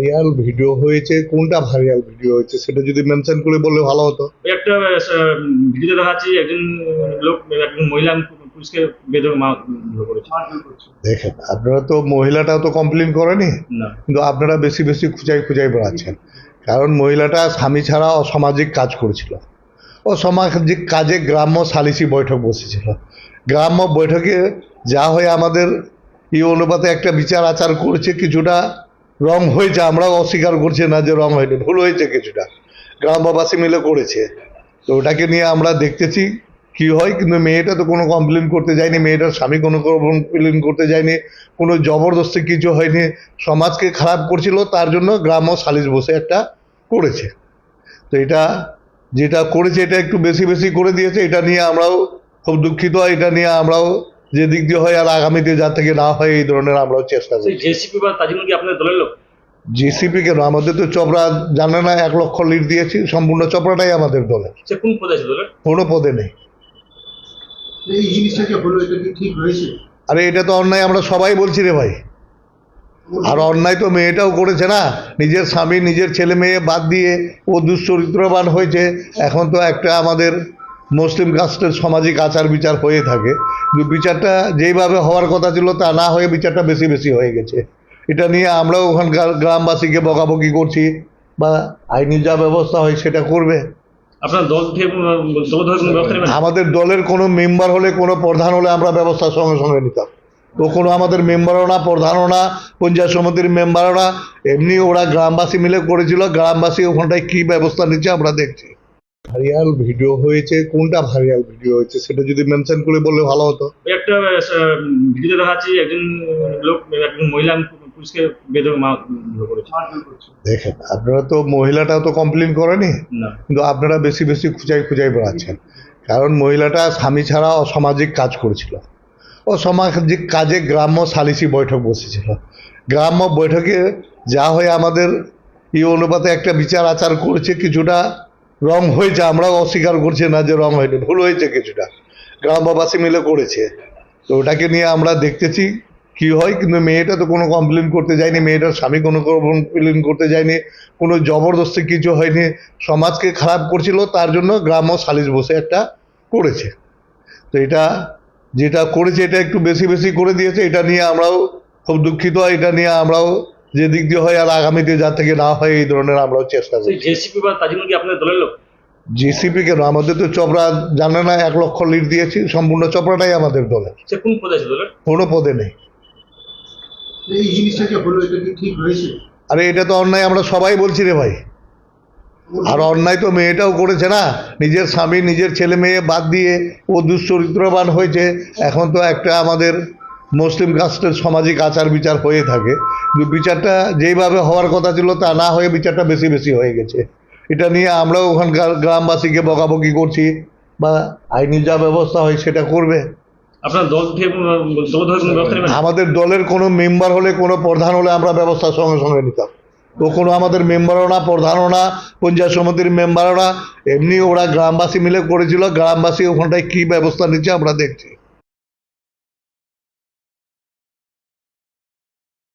Viral video হয়েছে কোনটা viral video হয়েছে সেটা যদি মেনশন করে বললে ভালো হতো। একটা ভিডিও দেখা যাচ্ছে একজন লোক একজন মহিলা পুলিশকে করেছে। দেখেন আপনারা তো মহিলাটাও তো কমপ্লেন করেনি? না। কিন্তু আপনারা বেশি বেশি খুঁজাই খুঁজাই বেড়াচ্ছেন। কারণ মহিলাটা স্বামী ছাড়া অসামাজিক কাজ করেছিল। অসামাজিক কাজে গ্রাম্য সালিসি বৈঠক বসেছিল। গ্রাম্য বৈঠকে যা হয় আমাদের এই অনুপাতে একটা বিচার আচার করেছে কিছুটা রং হয়েছে, আমরাও অস্বীকার করছি না যে রং হয়নি, ভুল হয়েছে কিছুটা। গ্রামবাসী মিলে করেছে। তো ওটাকে নিয়ে আমরা দেখতেছি কি হয়, কিন্তু মেয়েটা তো কোনো কমপ্লেন করতে যায়নি, মেয়েটার স্বামী কোনো কমপ্লেন করতে যায়নি, কোনো জবরদস্তি কিছু হয়নি, সমাজকে খারাপ করছিল, তার জন্য গ্রাম্য সালিশ বসে একটা করেছে। তো এটা যেটা করেছে, এটা একটু বেশি বেশি করে দিয়েছে, এটা নিয়ে আমরাও খুব দুঃখিত, এটা নিয়ে আমরাও যে দিক দিয়ে হয় আর আগামীতে যা থেকে না হয় এই ধরনের আমরাও চেষ্টা করি জেসিপি বা তাজিমুল কি আপনাদের দলের লোক? জিসিপি কেন? আমাদের তো চপড়া জানে না এক লক্ষ লিড দিয়েছি সম্পূর্ণ চপড়াটাই আমাদের দলে কোন পদে কোনো পদে নেই। এই জিনিসটা হলো এটা কি ঠিক হয়েছে? আরে এটা তো অন্যায় আমরা সবাই বলছি রে ভাই। আর অন্যায় তো মেয়েটাও করেছে না নিজের স্বামী নিজের ছেলে মেয়ে বাদ দিয়ে ও দুশ্চরিত্রবান হয়েছে। এখন তো একটা আমাদের মুসলিম কাস্টের সামাজিক আচার বিচার হয়ে থাকে। বিচারটা যেইভাবে হওয়ার কথা ছিল তা না হয়ে বিচারটা বেশি বেশি হয়ে গেছে। এটা নিয়ে আমরাও ওখানকার গ্রামবাসীকে বকাবকি করছি বা আইনি যা ব্যবস্থা হয় সেটা করবে। আপনার দল আমাদের দলের কোনো মেম্বার হলে কোনো প্রধান হলে আমরা ব্যবস্থা সঙ্গে সঙ্গে নিতাম। ও কোনো আমাদের মেম্বারও না প্রধানও না পঞ্চায়েত সমিতির মেম্বারও না। এমনি ওরা গ্রামবাসী মিলে করেছিল গ্রামবাসী ওখানটায় কি ব্যবস্থা নিচ্ছে আমরা দেখছি। ভাইরাল ভিডিও হয়েছে কোনটা ভাইরাল ভিডিও হয়েছে সেটা যদি মেনশন করে বললে ভালো হতো। একটা ভিডিও দেখা যাচ্ছে একজন লোক একজন মহিলা পুলিশকে করেছে। দেখেন আপনারা তো মহিলাটাও তো কমপ্লেন করেনি? না। কিন্তু আপনারা বেশি বেশি খুঁজাই খুঁজাই বেড়াচ্ছেন। কারণ মহিলাটা স্বামী ছাড়া অসামাজিক কাজ করেছিল। অসামাজিক কাজে গ্রাম্য সালিসি বৈঠক বসেছিল। গ্রাম্য বৈঠকে যা হয়ে আমাদের এই অনুপাতে একটা বিচার আচার করেছে কিছুটা রং হয়েছে, আমরাও অস্বীকার করছি না যে রং হয়নি, ভুল হয়েছে কিছুটা। গ্রামবাসী মিলে করেছে। তো ওটাকে নিয়ে আমরা দেখতেছি কি হয়, কিন্তু মেয়েটা তো কোনো কমপ্লেন করতে যায়নি মেয়েটার স্বামী কোনো কমপ্লেন করতে যায়নি, কোনো জবরদস্তি কিছু হয়নি, সমাজকে খারাপ করছিল, তার জন্য গ্রাম্য সালিশ বসে একটা করেছে। তো এটা যেটা করেছে, এটা একটু বেশি বেশি করে দিয়েছে, এটা নিয়ে আমরাও খুব দুঃখিত, এটা নিয়ে আমরাও যে দিক দিয়ে হয় আর আগামীতে যা থেকে না হয় এই ধরনের আমরাও চেষ্টা করি জেসিপি বা তাজিমুল কি আপনাদের দলের লোক? জিসিপি কেন? আমাদের তো চপড়া জানে না এক লক্ষ লিড দিয়েছি সম্পূর্ণ চপড়াটাই আমাদের দলের। সে কোন পদে দলের? কোনো পদে নেই। এই জিনিসটা যে হলো এটা কি ঠিক হয়েছে? আরে এটা তো অন্যায় আমরা সবাই বলছি রে ভাই। আর অন্যায় তো মেয়েটাও করেছে না নিজের স্বামী নিজের ছেলে মেয়ে বাদ দিয়ে ও দুশ্চরিত্রবান হয়েছে। এখন তো একটা আমাদের মুসলিম কাস্টের সামাজিক আচার বিচার হয়ে থাকে। বিচারটা যেইভাবে হওয়ার কথা ছিল তা না হয়ে বিচারটা বেশি বেশি হয়ে গেছে। এটা নিয়ে আমরাও ওখানকার গ্রামবাসীকে বকাবকি করছি বা আইনি যা ব্যবস্থা হয় সেটা করবে। আপনার দল আমাদের দলের কোনো মেম্বার হলে কোনো প্রধান হলে আমরা ব্যবস্থা সঙ্গে সঙ্গে নিতাম। ও কোনো আমাদের মেম্বারও না প্রধানও না পঞ্চায়েত সমিতির মেম্বারও না। এমনি ওরা গ্রামবাসী মিলে করেছিল গ্রামবাসী ওখানটায় কি ব্যবস্থা নিচ্ছে আমরা দেখছি।